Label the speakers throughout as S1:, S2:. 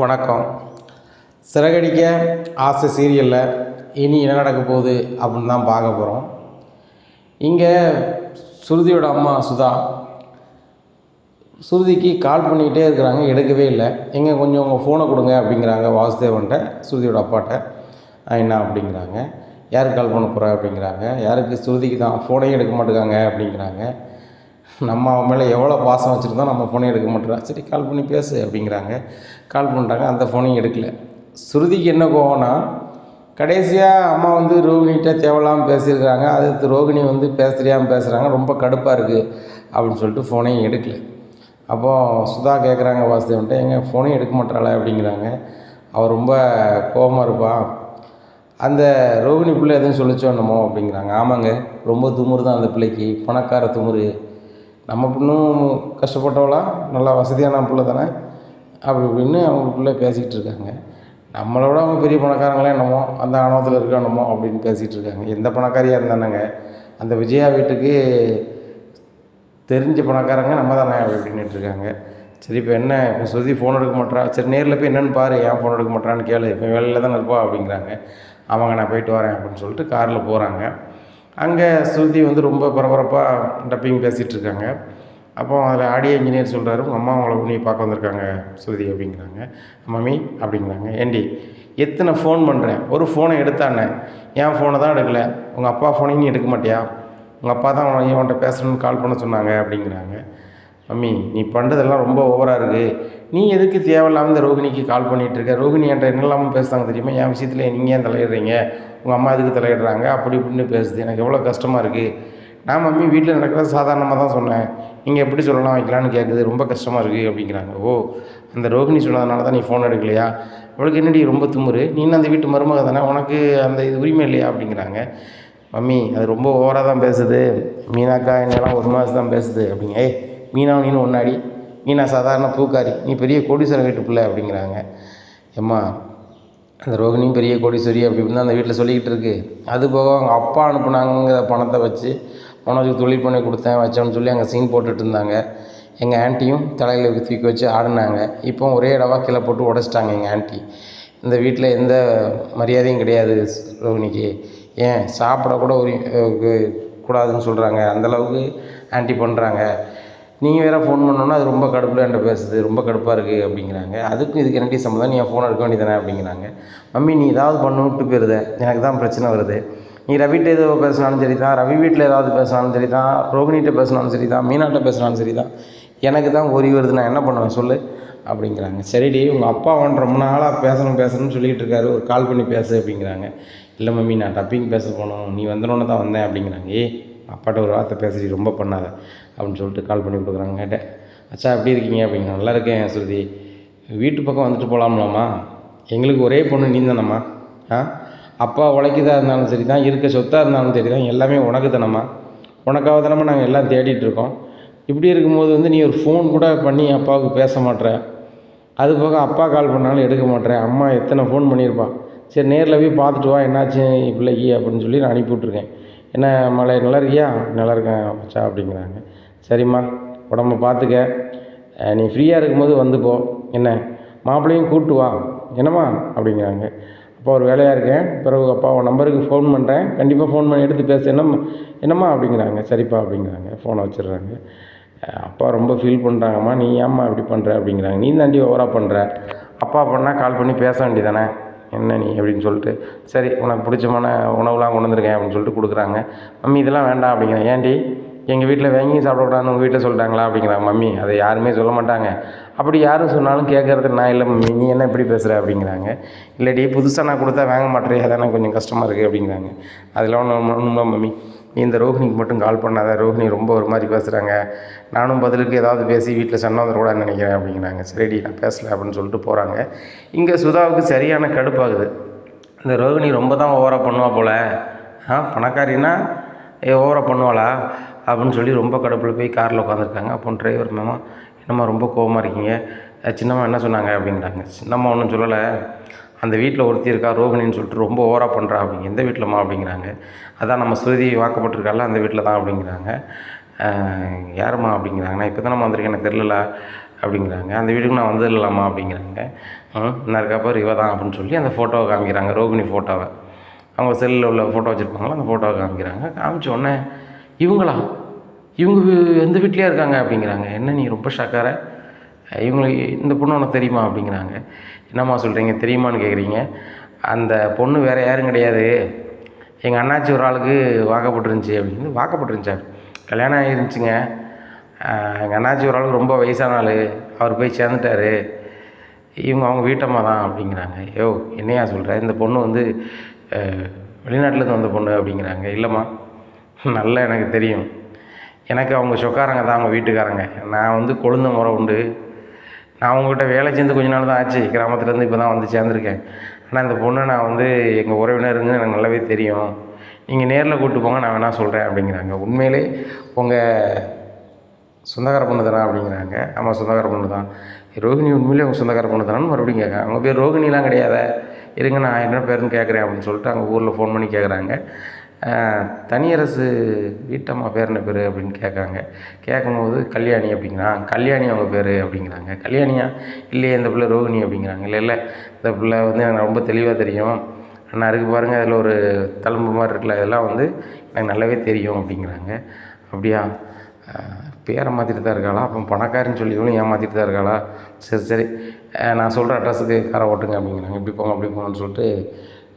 S1: வணக்கம். சிறகடிக்க ஆசை சீரியலில் இனி என்ன நடக்க போகுது அப்படின்னு தான் பார்க்க போகிறோம் இங்கே சுருதியோட அம்மா சுதா. சுருதிக்கு கால் பண்ணிக்கிட்டே இருக்கிறாங்க எடுக்கவே இல்லை. எங்கே கொஞ்சம் உங்கள் ஃபோனை கொடுங்க அப்படிங்கிறாங்க வாசுதேவன்ட்ட சுருதியோட அப்பாட்ட. என்ன அப்படிங்கிறாங்க. யாருக்கு கால் பண்ண போகிற அப்படிங்கிறாங்க. யாருக்கு சுருதிக்கு தான் ஃபோனையும் எடுக்க மாட்டேங்காங்க அப்படிங்கிறாங்க. நம்ம அவன் மேலே எவ்வளோ பாசம் வச்சுருந்தோம் நம்ம ஃபோனை எடுக்க மாட்டேறா சரி கால் பண்ணி பேசு அப்படிங்கிறாங்க. கால் பண்ணுறாங்க அந்த ஃபோனையும் எடுக்கல. ஸ்ருதிக்கு என்ன கோவம்னா கடைசியாக அம்மா வந்து ரோகிணிகிட்ட தேவையில்லாமல் பேசியிருக்கிறாங்க அது ரோகிணி வந்து பேச தெரியாமல் பேசுகிறாங்க ரொம்ப கடுப்பாக இருக்குது அப்படின்னு சொல்லிட்டு ஃபோனையும் எடுக்கல. அப்போது சுதா கேட்குறாங்க வாசுதேவன்ட்ட எங்கள் ஃபோனையும் எடுக்க மாட்டாளே அப்படிங்கிறாங்க. அவள் ரொம்ப கோவமாக இருப்பான் அந்த ரோகிணி பிள்ளை எதுவும் சொல்லிச்சோ என்னமோ அப்படிங்கிறாங்க. ஆமாங்க ரொம்ப துமுறு தான் அந்த பிள்ளைக்கு. பணக்கார துமுறு. நம்ம பொண்ணும் கஷ்டப்பட்டவளா நல்லா வசதியான பிள்ளை தானே. அப்படி இப்படின்னு அவங்களுக்குள்ளே பேசிக்கிட்டு இருக்காங்க. நம்மளோட அவங்க பெரிய பணக்காரங்களே என்னமோ அந்த ஆணவத்தில் இருக்கணுமோ அப்படின்னு பேசிகிட்டு இருக்காங்க. எந்த பணக்காரியாக இருந்தானங்க? அந்த விஜயா வீட்டுக்கு தெரிஞ்ச பணக்காரங்க நம்ம தானே அப்படின்னுட்டு இருக்காங்க. சரி இப்போ என்ன? இப்போ சுதி ஃபோன் எடுக்க மாட்டா சரி நேரில் போய் என்னென்னு பாரு. ஏன் ஃபோன் எடுக்க மாட்டான்னு கேளு. இப்போ வேலையில் தானே இருப்பா அப்படிங்கிறாங்க. ஆமாங்க நான் போயிட்டு வரேன் அப்படின்னு சொல்லிட்டு காரில் போகிறாங்க அங்கே ஸ்ருதி வந்து ரொம்ப பரபரப்பாக டப்பிங் பேசிகிட்டு இருக்காங்க. அப்போ அதில் ஆடியோ இன்ஜினியர் சொல்கிறாரு உங்கள் அம்மா உங்களை உன்னை பார்க்க வந்திருக்காங்க ஸ்ருதி அப்படிங்கிறாங்க. மம்மி அப்படிங்கிறாங்க. ஏண்டி எத்தனை ஃபோன் பண்ணுறேன் ஒரு ஃபோனை எடுத்தானே? என் ஃபோனை தான் எடுக்கல. உங்கள் அப்பா ஃபோனையும் நீ எடுக்க மாட்டியா? உங்கள் அப்பா தான் உன்னை உன்கிட்ட பேசணும்னு கால் பண்ண சொன்னாங்க அப்படிங்கிறாங்க. மம்மி நீ பண்ணுறதெல்லாம் ரொம்ப ஓவராக இருக்குது நீ எதுக்கு தேவையில்லாமல் இந்த ரோகிணிக்கு கால் பண்ணிகிட்ருக்க ரோகிணி என்கிட்ட என்னெல்லாமல் பேசுகிறாங்க தெரியுமா? என் விஷயத்தில் நீங்கள் ஏன் தலையிடுறீங்க? உங்கள் அம்மா எதுக்கு தலையிடுறாங்க? அப்படி இப்படின்னு பேசுது. எனக்கு எவ்வளோ கஷ்டமாக இருக்குது நான் மம்மி வீட்டில் நடக்கிறத சாதாரணமாக தான் சொன்னேன். நீங்கள் எப்படி சொல்லலாம்? வைக்கலான்னு கேட்குது ரொம்ப கஷ்டமாக இருக்குது அப்படிங்கிறாங்க. ஓ அந்த ரோகிணி சொன்னதுனால தான் நீ ஃபோன் எடுக்கலையா? அவளுக்கு என்னடி ரொம்ப துமுறு நீ அந்த வீட்டு மருமக தானே? உனக்கு அந்த இது உரிமை இல்லையா? அப்படிங்கிறாங்க. மம்மி அது ரொம்ப ஓவராக தான் பேசுது. மீனாக்கா என்னெல்லாம் ஒரு மாதம் தான் பேசுது. அப்படிங்க ஏய் மீனா நீனு ஒன்னாடி. மீனா சாதாரண பூக்காரி. நீ பெரிய கோடீஸ்வரன் வீட்டு பிள்ளை அப்படிங்கிறாங்க. ஏம்மா அந்த ரோகிணியும் பெரிய கோடீஸ்வரி அப்படி இப்படின்னு தான் அந்த வீட்டில் சொல்லிக்கிட்டு இருக்கு. அது போக அவங்க அப்பா அனுப்புனாங்கிற பணத்தை வச்சு மனோஜுக்கு தொழில் பண்ணி கொடுத்தேன் வச்சோன்னு சொல்லி அங்கே சீன் போட்டுட்டு இருந்தாங்க. எங்கள் ஆண்டியும் தலையில் தூக்கி வச்சு ஆடினாங்க. இப்போ ஒரே இடவா கீழே போட்டு உடச்சிட்டாங்க எங்கள் ஆண்டி. இந்த வீட்டில் எந்த மரியாதையும் கிடையாது ரோகிணிக்கு. ஏன்? சாப்பிட கூட ஒரு கூடாதுன்னு சொல்கிறாங்க அந்தளவுக்கு ஆண்டி பண்ணுறாங்க நீங்கள் வேறு ஃபோன் பண்ணோன்னா அது ரொம்ப கடுப்பில் என்கிட்ட பேசுது ரொம்ப கடுப்பாக இருக்குது அப்படிங்கிறாங்க. அதுக்கும் இதுக்கு என்னடி சம்மந்தம்? நீ என் ஃபோன் எடுக்க வேண்டியதானே அப்படிங்கிறாங்க. மம்மி நீ ஏதாவது பண்ண விட்டு போயிருத. எனக்கு தான் பிரச்சனை வருது. நீ ரவிட்ட ஏதோ பேசினாலும் சரி தான் ரவி வீட்டில் ஏதாவது பேசினாலும் சரி தான் ரோகிணிகிட்ட பேசினாலும் சரி தான் மீனாட்ட பேசினாலும் சரி தான் எனக்கு தான் ஒரி வருது. நான் என்ன பண்ணுவேன்? சொல்லு அப்படிங்கிறாங்க. சரிடி உங்கள் அப்பா அவன் ரொம்ப நாளாக பேசணும் பேசணும்னு சொல்லிக்கிட்டு இருக்காரு. ஒரு கால் பண்ணி பேசு அப்படிங்கிறாங்க. இல்லை மம்மி நான் டப்பிங் பேச போகணும் நீ வந்தோடனே தான் வந்தேன் அப்படிங்கிறாங்க. ஏ அப்பாட்ட ஒரு வார்த்தை பேசுறி ரொம்ப பண்ணாத அப்படின்னு சொல்லிட்டு கால் பண்ணி கொடுக்குறாங்க கேட்டேன் அச்சா எப்படி இருக்கீங்க? அப்படிங்க நல்லா இருக்கேன் ஸ்ருதி வீட்டு பக்கம் வந்துட்டு போகலாம்லாமா எங்களுக்கு ஒரே பொண்ணு நீ தானம்மா ஆ? அப்பா உழைக்கதா இருந்தாலும் சரி தான் இருக்க சொத்தாக இருந்தாலும் சரி தான் எல்லாமே உனக்கு தானம்மா? உனக்காக தானம்மா நாங்கள் எல்லாம் தேடிட்டுருக்கோம் இப்படி இருக்கும்போது வந்து நீ ஒரு ஃபோன் கூட பண்ணி அப்பாவுக்கு பேச மாட்ற. அது போக அப்பா கால் பண்ணாலும் எடுக்க மாட்டேன் அம்மா எத்தனை ஃபோன் பண்ணியிருப்பான் சரி நேரில் போய் பார்த்துட்டு வா என்னாச்சு பிள்ளைக்கு? அப்படின்னு சொல்லி நான் அனுப்பி விட்ருக்கேன் என்ன மலை நல்லா இருக்கியா? நல்லா இருக்கேன் மச்சா அப்படிங்கிறாங்க. சரிம்மா உடம்ப பார்த்துக்க நீ ஃப்ரீயாக இருக்கும்போது வந்து போ. என்ன? மாப்பிள்ளையும் கூப்பிட்டு வா. என்னம்மா? அப்படிங்கிறாங்க. அப்பா ஒரு வேலையாக இருக்கேன். பிறகு அப்பா உன் நம்பருக்கு ஃபோன் பண்ணுறேன் கண்டிப்பாக ஃபோன் பண்ணி எடுத்து பேச. என்னம்மா? என்னம்மா? அப்படிங்கிறாங்க. சரிப்பா அப்படிங்கிறாங்க. ஃபோனை வச்சிடுறாங்க. அப்பா ரொம்ப ஃபீல் பண்ணுறாங்கம்மா நீ ஏம்மா இப்படி பண்ணுற அப்படிங்கிறாங்க. நீ தாண்டி ஓவராக பண்ணுற அப்பா பண்ணால் கால் பண்ணி பேச வேண்டியதானே என்ன நீ அப்படின்னு சொல்லிட்டு சரி உனக்கு பிடிச்சமான உணவுலாம் கொண்டு வந்திருக்கேன் அப்படின்னு சொல்லிட்டு கொடுக்குறாங்க. மம்மி இதெல்லாம் வேண்டாம் அப்படிங்கிறேன் ஏன்டி? எங்கள் வீட்டில் வாங்கி சாப்பிடக்கூடாதுன்னு உங்கள் வீட்டில் சொல்லிட்டாங்களா? அப்படிங்கிறாங்க. மம்மி அதை யாருமே சொல்ல மாட்டாங்க. அப்படி யாரும் சொன்னாலும் கேட்குறது நான் இல்லை மம்மி. நீ என்ன இப்படி பேசுகிற அப்படிங்கிறாங்க. இல்லடி புதுசாக நான் கொடுத்தா வாங்க மாட்டேறியா தானே கொஞ்சம் கஷ்டமாக இருக்குது அப்படிங்கிறாங்க. அதெல்லாம் ஒன்றும் ஒன்றும் மம்மி. நீ இந்த ரோஹினிக்கு மட்டும் கால் பண்ணாத. ரோஹினி ரொம்ப ஒரு மாதிரி பேசுகிறாங்க நானும் பதிலுக்கு ஏதாவது பேசி வீட்டில் சொன்னால் வந்துடக்கூடாதுன்னு நினைக்கிறேன் அப்படிங்கிறாங்க. சரிடி நான் பேசலை அப்படின்னு சொல்லிட்டு போகிறாங்க இங்கே சுதாவுக்கு சரியான கடுப்பாகுது. இந்த ரோஹினி ரொம்ப தான் ஓவராக பண்ணுவா போல். ஆ பணக்காரின்னா ஏ ஓவராக பண்ணுவாளா? அப்படின்னு சொல்லி ரொம்ப கடுப்பில் போய் காரில் உட்காந்துருக்காங்க அப்போ டிரைவர் மேமா என்னம்மா ரொம்ப கோவமாக இருக்கீங்க? சின்னம்மா என்ன சொன்னாங்க? அப்படிங்கிறாங்க. சின்னம்மா ஒன்றும் சொல்லலை. அந்த வீட்டில் ஒருத்தி இருக்கா ரோகிணின்னு சொல்லிட்டு ரொம்ப ஓவராக பண்ணுறா அப்படிங்க எந்த வீட்டிலம்மா அப்படிங்கிறாங்க. அதான் நம்ம சுருதி வாக்கப்பட்டிருக்கால அந்த வீட்டில் தான் அப்படிங்கிறாங்க. அஹ் அப்படிங்கிறாங்கண்ணா அப்படிங்கிறாங்க நான் இப்போ தானே வந்திருக்கேன் எனக்கு தெரிலல அப்படிங்கிறாங்க. அந்த வீட்டுக்கு நான் வந்துடலாமா அப்படிங்கிறாங்க. ம் இன்னும் இருக்கா இவ தான் அப்படின்னு சொல்லி அந்த ஃபோட்டோவை காமிக்கிறாங்க ரோகிணி ஃபோட்டோவை அவங்க செல்லில் உள்ள ஃபோட்டோ வச்சுருப்பாங்களோ அந்த ஃபோட்டோவை காமிக்கிறாங்க. காமிச்ச உடனே இவங்களா? இவங்க எந்த வீட்லேயே இருக்காங்க அப்படிங்கிறாங்க. என்ன நீ ரொம்ப ஷாக்கார இவங்களுக்கு இந்த பொண்ணு உனக்கு தெரியுமா அப்படிங்கிறாங்க. என்னம்மா சொல்கிறீங்க தெரியுமான்னு கேட்குறீங்க அந்த பொண்ணு வேறு யாரும் கிடையாது. எங்கள் அண்ணாச்சி ஒரு ஆளுக்கு வாக்கப்பட்டுருந்துச்சி அப்படின்னு வாக்கப்பட்டுருந்துச்சார் கல்யாணம் ஆகிருந்துச்சிங்க எங்கள் அண்ணாச்சி ஒரு ஆளுக்கு ரொம்ப வயசான ஆள். அவர் போய் சேர்ந்துட்டாரு. இவங்க அவங்க வீட்டம்மா தான் அப்படிங்கிறாங்க. யோ என்னையா சொல்கிற இந்த பொண்ணு வந்து வெளிநாட்டிலேருந்து வந்த பொண்ணு அப்படிங்கிறாங்க. இல்லைம்மா நல்லா எனக்கு தெரியும். எனக்கு அவங்க சொக்காரங்க தான் அவங்க வீட்டுக்காரங்க. நான் வந்து கொழுந்த முறை உண்டு. நான் உங்கள்கிட்ட வேலை சேர்ந்து கொஞ்ச நாள் தான் ஆச்சு. கிராமத்துலேருந்து இப்போ தான் வந்து சேர்ந்துருக்கேன். ஆனால் இந்த பொண்ணை நான் வந்து எங்கள் உறவினருங்க எனக்கு நல்லாவே தெரியும். நீங்கள் நேரில் கூப்பிட்டு போங்க நான் வேணால் சொல்கிறேன் அப்படிங்கிறாங்க. உண்மையிலே உங்கள் சொந்தக்கார பொண்ணு தானா அப்படிங்கிறாங்க. ஆமாம் சொந்தக்கார பொண்ணு தான். ரோகிணி உண்மையிலே உங்கள் சொந்தக்கார பொண்ணு தானேன்னு மறுபடியும் கேட்குறாங்க. அவங்க பேர் ரோகிணிலாம் கிடையாது. இருங்க நான் என்ன பேருன்னு கேட்குறேன் அப்படின்னு சொல்லிட்டு அங்கே ஊரில் ஃபோன் பண்ணி கேட்குறாங்க. தனியரசு வீட்டம்மா பேர் என்ன பேர் அப்படின்னு கேட்காங்க. கேட்கும்போது கல்யாணி அப்படிங்கிறான் கல்யாணி அவங்க பேர் அப்படிங்கிறாங்க. கல்யாணியா? இல்லையே இந்த பிள்ளை ரோகிணி அப்படிங்கிறாங்க. இல்லை இல்லை இந்த பிள்ளை வந்து எனக்கு ரொம்ப தெளிவாக தெரியும். நான் இருக்கு பாருங்கள் அதில் ஒரு தழும்பு மாதிரி இருக்குல்ல இதெல்லாம் வந்து எனக்கு நல்லாவே தெரியும் அப்படிங்கிறாங்க. அப்படியா? பேரை மாற்றிட்டு தான் இருக்காளா? அப்போ பணக்காரன்னு சொல்லி இவனும் ஏமாற்றிட்டு தான் இருக்காளா? சரி சரி. நான் சொல்கிற அட்ரஸுக்கு காரை ஓட்டுங்க அப்படிங்கிறாங்க. இப்படி போங்க அப்படி போங்கன்னு சொல்லிட்டு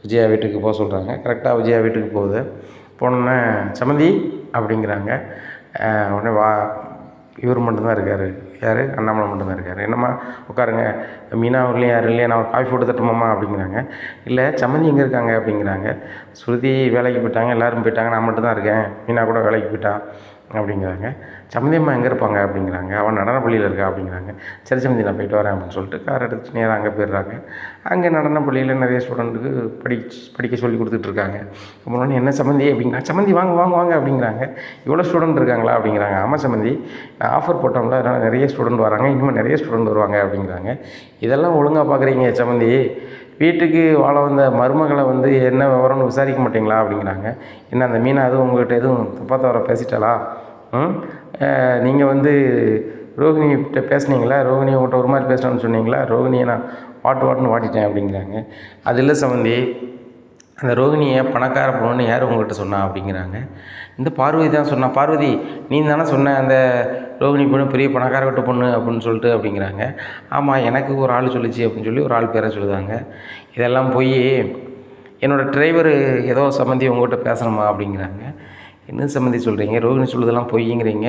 S1: விஜயா வீட்டுக்கு போக சொல்கிறாங்க கரெக்டாக விஜயா வீட்டுக்கு போகுது. போனோன்னே சமந்தி அப்படிங்கிறாங்க. உடனே வா இவர் மட்டும்தான் இருக்கார். யார்? அண்ணாமலை மட்டும்தான் இருக்கார். என்னம்மா உட்காருங்க. மீனா ஊர்லேயும் யாரும் இல்லையா? நான் காஃபி போட்டு தட்டுமாம்மா அப்படிங்கிறாங்க. இல்லை சம்மந்தி எங்கே இருக்காங்க? அப்படிங்கிறாங்க. ஸ்ருதி வேலைக்கு போயிட்டாங்க. எல்லோரும் போயிட்டாங்க. நான் மட்டும் தான் இருக்கேன். மீனா கூட வேலைக்கு போயிட்டா அப்படிங்கிறாங்க. சம்மந்தி அம்மா எங்கே இருப்பாங்க அப்படிங்கிறாங்க. அவன் நடனப்பள்ளியில் இருக்கா அப்படிங்கிறாங்க. சரி சம்மந்தி நான் போயிட்டு வரேன் அப்படின்னு சொல்லிட்டு கார் எடுத்துட்டு நேராக அங்கே போயிடுறாங்க. அங்கே நடனப்பள்ளியில் நிறைய ஸ்டூடெண்ட்டுக்கு படிச்சு படிக்க சொல்லி கொடுத்துட்ருக்காங்க அப்புறம் என்ன சம்மந்தி அப்படிங்கிறாங்க சம்மந்தி வாங்க வாங்க வாங்க அப்படிங்கிறாங்க. இவ்வளோ ஸ்டூடெண்ட் இருக்காங்களா? அப்படிங்கிறாங்க. ஆமாம் சம்மந்தி நான் ஆஃபர் போட்டோம்ல அதனால் நிறைய ஸ்டூடெண்ட் வராங்க. இனிமேல் நிறைய ஸ்டூடெண்ட் வருவாங்க அப்படிங்கிறாங்க. இதெல்லாம் ஒழுங்காக பார்க்குறீங்க சம்மந்தி வீட்டுக்கு வாழ வந்த மருமகளை வந்து என்ன விவரம்னு விசாரிக்க மாட்டீங்களா? அப்படிங்கிறாங்க. என்ன அந்த மீனை அதுவும் உங்கள்கிட்ட எதுவும் தப்பாக தவிர பேசிட்டாளா? ம் நீங்கள் வந்து ரோகிணிகிட்ட பேசுனீங்களா? ரோகிணி உங்கள்கிட்ட ஒரு மாதிரி பேசுனான்னு சொன்னீங்களா? ரோகிணியை நான் வாட்டு வாட்டுன்னு வாட்டிட்டேன் அப்படிங்கிறாங்க. அது இல்லை சம்மந்தி அந்த ரோகிணியை பணக்கார பொண்ணுன்னு யார் உங்கள்கிட்ட சொன்னா அப்படிங்கிறாங்க. இந்த பார்வதி தான் சொன்னா பார்வதி நீ தானே சொன்ன அந்த ரோகிணி பொண்ணு பெரிய பணக்கார கட்டு பொண்ணு அப்படின்னு சொல்லிட்டு அப்படிங்கிறாங்க. ஆமாம் எனக்கு ஒரு ஆள் சொல்லிச்சு அப்படின்னு சொல்லி ஒரு ஆள் பேரை சொல்லுதாங்க. இதெல்லாம் போய் என்னோடய டிரைவர் ஏதோ சம்மந்தி உங்கள்கிட்ட பேசணுமா அப்படிங்கிறாங்க. என்ன சம்மந்தி சொல்கிறீங்க ரோகிணி சொல்லுதெல்லாம் பொய்ங்கிறீங்க.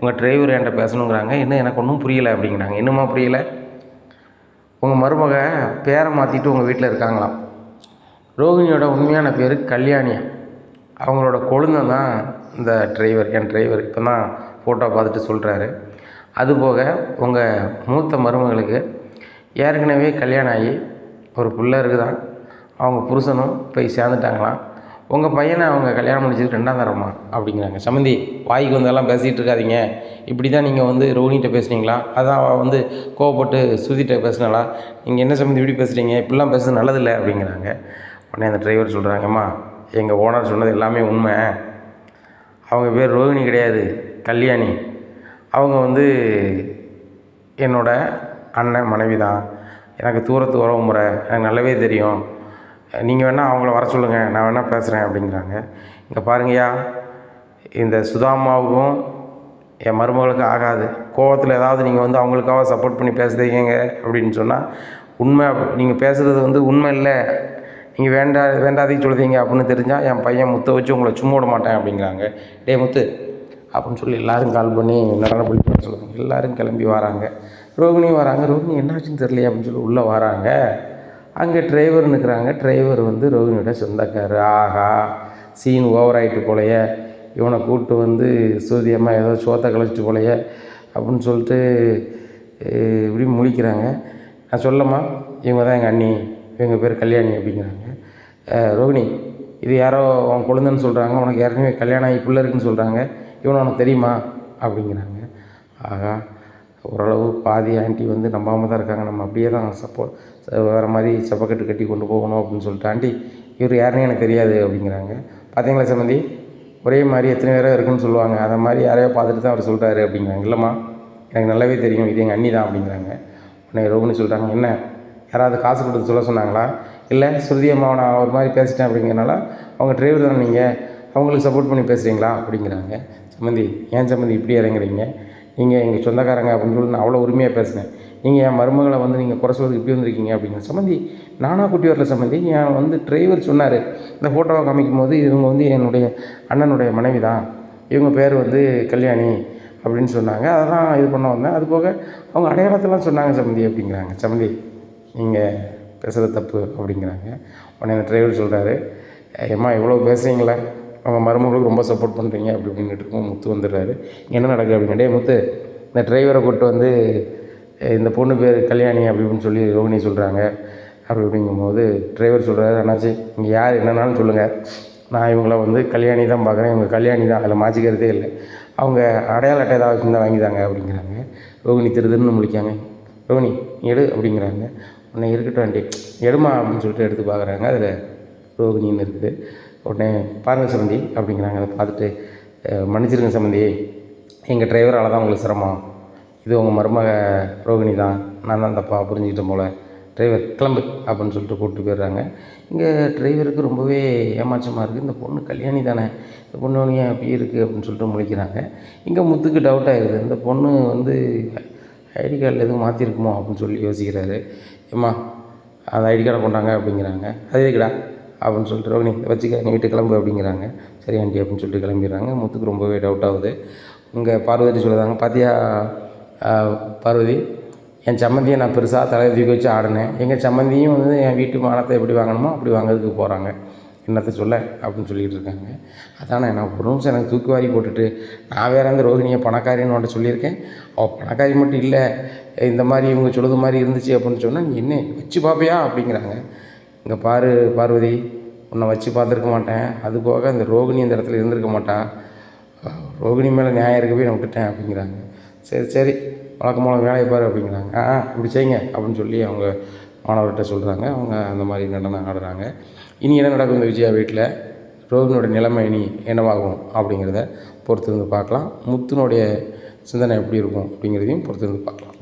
S1: உங்கள் டிரைவர் என்கிட்ட பேசணுங்கிறாங்க. என்ன எனக்கு ஒன்றும் புரியலை அப்படிங்கிறாங்க. என்னமா புரியலை? உங்கள் மருமக பேரை மாற்றிட்டு உங்கள் வீட்டில் இருக்காங்களாம். ரோகிணியோட உண்மையான பேர் கல்யாணியா. அவங்களோட கொழுந்தன் தான் இந்த டிரைவர் என் டிரைவர் இப்போ தான் ஃபோட்டோ பார்த்துட்டு சொல்கிறாரு அதுபோக உங்கள் மூத்த மருமகளுக்கு ஏற்கனவே கல்யாணம் ஆகி ஒரு பிள்ளை இருக்குதான். அவங்க புருஷனும் போய் சேர்ந்துட்டாங்களாம். உங்கள் பையனை அவங்க கல்யாணம் முடிச்சது ரெண்டாம் தரமா அப்படிங்கிறாங்க. சம்மந்தி வாய்க்கு வந்தெல்லாம் பேசிகிட்டு இருக்காதீங்க. இப்படி தான் நீங்கள் வந்து ரோஹினிகிட்ட பேசுனீங்களா? அதான் அவள் வந்து கோவப்பட்டு சுதிட்ட பேசினாளா? நீங்கள் என்ன சம்மந்தி இப்படி பேசுகிறீங்க இப்படிலாம் பேசுறது நல்லதில்லை அப்படிங்கிறாங்க. உடனே அந்த டிரைவர் சொல்கிறாங்கம்மா எங்கள் ஓனர் சொன்னது எல்லாமே உண்மை. அவங்க பேர் ரோஹிணி கிடையாது கல்யாணி. அவங்க வந்து என்னோட அண்ணன் மனைவி தான் எனக்கு தூரத்து உறவு முறை எனக்கு நல்லாவே தெரியும். நீங்கள் வேணால் அவங்கள வர சொல்லுங்கள் நான் வேணால் பேசுகிறேன் அப்படிங்கிறாங்க. இங்கே பாருங்கய்யா இந்த சுதாமாவுக்கும் என் மருமகளுக்கும் ஆகாது. கோவத்தில் ஏதாவது நீங்கள் வந்து அவங்களுக்காக சப்போர்ட் பண்ணி பேசுகிறீங்க அப்படின்னு சொன்னால் உண்மை நீங்கள் பேசுகிறது வந்து உண்மை இல்லை. நீங்கள் வேண்டா வேண்டாதையும் சொல்லுதீங்க அப்படின்னு தெரிஞ்சால் என் பையன் முத்தை வச்சு உங்களை சும்மா விட மாட்டேன் அப்படிங்கிறாங்க. டேய் முத்து அப்படின்னு சொல்லி எல்லோரும் கால் பண்ணி நடன பண்ண சொல்லுவாங்க எல்லோரும் கிளம்பி வராங்க. ரோகிணி வராங்க. ரோகிணி என்னாச்சுன்னு தெரியலையே அப்படின்னு சொல்லி உள்ளே வராங்க. அங்கே டிரைவர் நிற்கிறாங்க டிரைவர் வந்து ரோகிணியோட சொந்தக்காரர். ஆஹா சீன் ஓவர் ஆகிட்டு போலைய. இவனை கூப்பிட்டு வந்து சூதியம்மா ஏதோ சோத்தை கழிச்சிட்டு போலைய. அப்படின்னு சொல்லிட்டு இப்படி முழிக்கிறாங்க. நான் சொல்லம்மா இவங்க தான் எங்கள் அண்ணி இவங்க பேர் கல்யாணி அப்படிங்கிறாங்க. ரோகிணி இது யாரோ உன் கொழுந்தன்னு சொல்கிறாங்க உனக்கு ஏற்கனவே கல்யாணம் ஆகி பிள்ளை இருக்குன்னு சொல்கிறாங்க இவனை உனக்கு தெரியுமா? அப்படிங்கிறாங்க. ஆகா ஓரளவு பாதி ஆண்டி வந்து நம்பாமல் தான் இருக்காங்க. நம்ம அப்படியே தான் சப்போ வேறு மாதிரி செப்பக்கட்டு கட்டி கொண்டு போகணும் அப்படின்னு சொல்லிட்டு. ஆண்டி இவர் யாருன்னு எனக்கு தெரியாது அப்படிங்கிறாங்க. பார்த்தீங்களா சம்மந்தி? ஒரே மாதிரி எத்தனை பேரோ இருக்குன்னு சொல்லுவாங்க. அதை மாதிரி யாரையோ பார்த்துட்டு தான் அவர் சொல்கிறாரு அப்படிங்கிறாங்க. இல்லைம்மா எனக்கு நல்லாவே தெரியும். இது எங்கள் அண்ணி தான் அப்படிங்கிறாங்க. உன்னை ரோகுன்னு சொல்கிறாங்க என்ன? யாராவது காசு கொடுத்து சொல்ல சொன்னாங்களா? இல்லை ஸ்ருதி அம்மாவை நான் ஒரு மாதிரி பேசிட்டேன் அப்படிங்கிறனால அவங்க டிரைவர் தானே நீங்கள் அவங்களுக்கு சப்போர்ட் பண்ணி பேசுகிறீங்களா அப்படிங்கிறாங்க. சம்மந்தி ஏன் சம்மந்தி இப்படி இறங்குறீங்க? நீங்கள் எங்கள் சொந்தக்காரங்க அப்படின்னு சொல்லி நான் அவ்வளோ உரிமையாக பேசினேன். நீங்கள் என் மருமகளை வந்து நீங்கள் குறை சொல்றதுக்கு இப்படி வந்திருக்கீங்க அப்படிங்கிற சம்மந்தி நானாக குட்டி வரல சம்மந்தி. என் வந்து டிரைவர் சொன்னார். இந்த ஃபோட்டோவை காமிக்கும் போது இவங்க வந்து என்னுடைய அண்ணனுடைய மனைவி தான் இவங்க பேர் வந்து கல்யாணி அப்படின்னு சொன்னாங்க. அதெல்லாம் இது பண்ண வந்தேன். அது போக அவங்க அடையாளத்தெல்லாம் சொன்னாங்க சம்மந்தி அப்படிங்கிறாங்க. சம்மந்தி நீங்கள் பேசுகிறது தப்பு அப்படிங்கிறாங்க. உடனே டிரைவர் சொல்கிறாரு ஏம்மா இவ்வளோ பேசுகிறீங்களே அவங்க மருமகளுக்கு ரொம்ப சப்போர்ட் பண்ணுறீங்க அப்படி அப்படின்ட்டு இருக்கும். முத்து வந்துடுறாரு. என்ன நடக்குது அப்படின்னு முத்து இந்த டிரைவரை கூப்பிட்டு வந்து இந்த பொண்ணு பேர் கல்யாணி அப்படி இப்படின்னு சொல்லி ரோகிணி சொல்கிறாங்க அப்படி அப்படிங்கும்போது டிரைவர் சொல்கிறாரு அண்ணாச்சி இங்கே யார் என்னன்னாலும் சொல்லுங்கள் நான் இவங்கள வந்து கல்யாணி தான் பார்க்குறேன். இவங்க கல்யாணி தான். அதில் மாற்றிக்கிறதே இல்லை. அவங்க அடையாள அட்டை ஏதாவது வச்சுருந்தா வாங்கிதாங்க அப்படிங்கிறாங்க. ரோகிணி திருதுன்னு முழிக்காங்க. ரோகிணி எடு. அப்படிங்கிறாங்க. உன்னை இருக்கட்டும் ஆண்டி. எடுமா அப்படின்னு சொல்லிட்டு எடுத்து பார்க்குறாங்க. அதில் ரோகிணின்னு இருக்குது. உடனே பாருங்கள் சம்பந்தி அப்படிங்கிறாங்க. அதை பார்த்துட்டு மன்னிச்சிருங்க சம்பந்தி. எங்கள் டிரைவரால் தான் உங்களுக்கு சிரமம். இது உங்கள் மருமக ரோகிணி தான். நான் தான் தப்பா புரிஞ்சுக்கிட்டேன் போல். டிரைவர் கிளம்பு அப்படின்னு சொல்லிட்டு கூப்பிட்டு போயிடுறாங்க. இங்கே டிரைவருக்கு ரொம்பவே ஏமாற்றமாக இருக்குது இந்த பொண்ணு கல்யாணி தானே. இந்த பொண்ணு வந்து ஏன் அப்படி இருக்குது அப்படின்னு சொல்லிட்டு முழிக்கிறாங்க. இங்கே முத்துக்கு டவுட் ஆகிடுது இந்த பொண்ணு வந்து ஐடி கார்டில் எதுவும் மாற்றிருக்குமோ அப்படின்னு சொல்லி யோசிக்கிறாரு. ஏம்மா அந்த ஐடி கார்டை கொண்டாங்க அப்படிங்கிறாங்க. அது எதுக்குடா அப்படின்னு சொல்லிட்டு ரோகிணி வச்சுக்க நீ வீட்டு கிளம்பு அப்படிங்கிறாங்க. சரி ஆண்டி அப்படின்னு சொல்லிட்டு கிளம்பிடுறாங்க. முத்துக்கு ரொம்பவே டவுட் ஆகுது. இங்கே பார்வதி சொல்லுறாங்க பாத்தியா பார்வதி என் சம்மந்தியை நான் பெருசாக தலையை தூக்கி வச்சு ஆடினேன். எங்கள் சம்மந்தியும் வந்து என் வீட்டு மானத்தை எப்படி வாங்கணுமோ அப்படி வாங்குறதுக்கு போகிறாங்க என்னத்தை சொல்ல? அப்படின்னு சொல்லிட்டு இருக்காங்க. அதானே நான் ஒரு நிமிஷம் எனக்கு தூக்கு வாரி போட்டுட்டு நான் வேற அந்த ரோஹினியை பணக்காரின்னு உன்ட்ட சொல்லியிருக்கேன். அவள் பணக்காரி மட்டும் இல்லை இந்த மாதிரி இவங்க சொல்லுது மாதிரி இருந்துச்சு அப்படின்னு சொன்னால் நீ என்ன வச்சு பார்ப்பியா அப்படிங்கிறாங்க. இங்கே பாரு பார்வதி உன்னை வச்சு பார்த்துருக்க மாட்டேன். அது போக அந்த ரோகிணி இந்த இடத்துல இருந்திருக்க மாட்டா. ரோகிணி மேலே நியாயம் இருக்கவே நான் விட்டுட்டேன் அப்படிங்கிறாங்க. சரி சரி வழக்கம் போல வேலையை பாரு அப்படிங்கிறாங்க. ஆ இப்படி செய்யுங்க அப்படின்னு சொல்லி அவங்க மாணவர்கிட்ட சொல்கிறாங்க அவங்க அந்த மாதிரி நடனம் ஆடுறாங்க. இனி என்ன நடக்கும் இந்த விஜயா வீட்டில் ரோகினோட நிலைமை இனி என்னவாகும் அப்படிங்கிறத பொறுத்து இருந்து பார்க்கலாம். முத்துனுடைய சிந்தனை எப்படி இருக்கும் அப்படிங்கிறதையும் பொறுத்திருந்து பார்க்கலாம்.